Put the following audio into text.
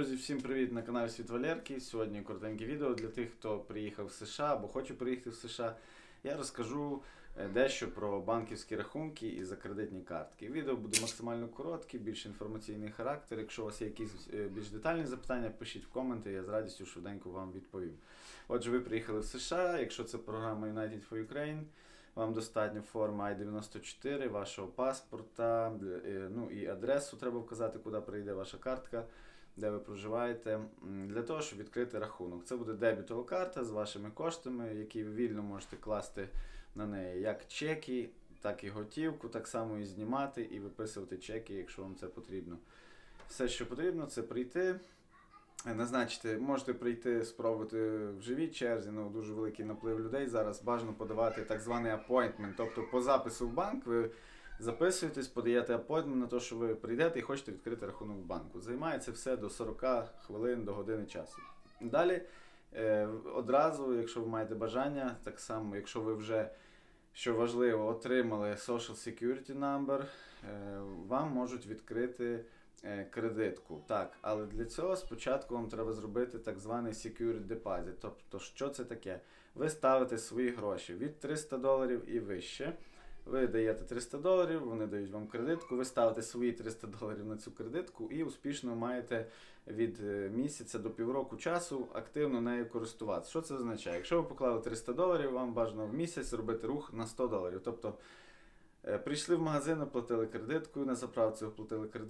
Друзі, всім привіт на каналі Світ Валерки. Сьогодні коротеньке відео для тих, хто приїхав в США або хоче приїхати в США. Я розкажу е, дещо про банківські рахунки і за кредитні картки. Відео буде максимально коротке, більш інформаційний характер. Якщо у вас є якісь е, більш детальні запитання, пишіть в коменти, я з радістю швиденько вам відповім. Отже, ви приїхали в США. Якщо це програма United for Ukraine, вам достатньо форми I-94, вашого паспорта, е, ну і адресу треба вказати, куди прийде ваша картка де ви проживаєте, для того, щоб відкрити рахунок. Це буде дебітова карта з вашими коштами, які ви вільно можете класти на неї як чеки, так і готівку, так само і знімати і виписувати чеки, якщо вам це потрібно. Все, що потрібно, це прийти. Назначити, можете прийти, спробувати в живій черзі, ну дуже великий наплив людей. Зараз бажано подавати так званий appointment, тобто по запису в банк ви записуєтесь, подаєте апойтмент на те, що ви прийдете і хочете відкрити рахунок в банку. Займається все до 40 хвилин до години часу. Далі е, одразу, якщо ви маєте бажання, так само, якщо ви вже, що важливо, отримали Social Security Number, е, вам можуть відкрити кредитку. Так, але для цього спочатку вам треба зробити так званий Security Deposit. Тобто, що це таке? Ви ставите свої гроші від 300 доларів і вище. Ви даєте 300 доларів, вони дають вам кредитку, ви ставите свої 300 доларів на цю кредитку і успішно маєте від е, місяця до півроку часу активно нею користуватися. Що це означає? Якщо ви поклали 300 доларів, вам бажано в місяць зробити рух на 100 доларів. Тобто е, прийшли в магазин, оплатили кредиткою, на заправці оплатили кредит.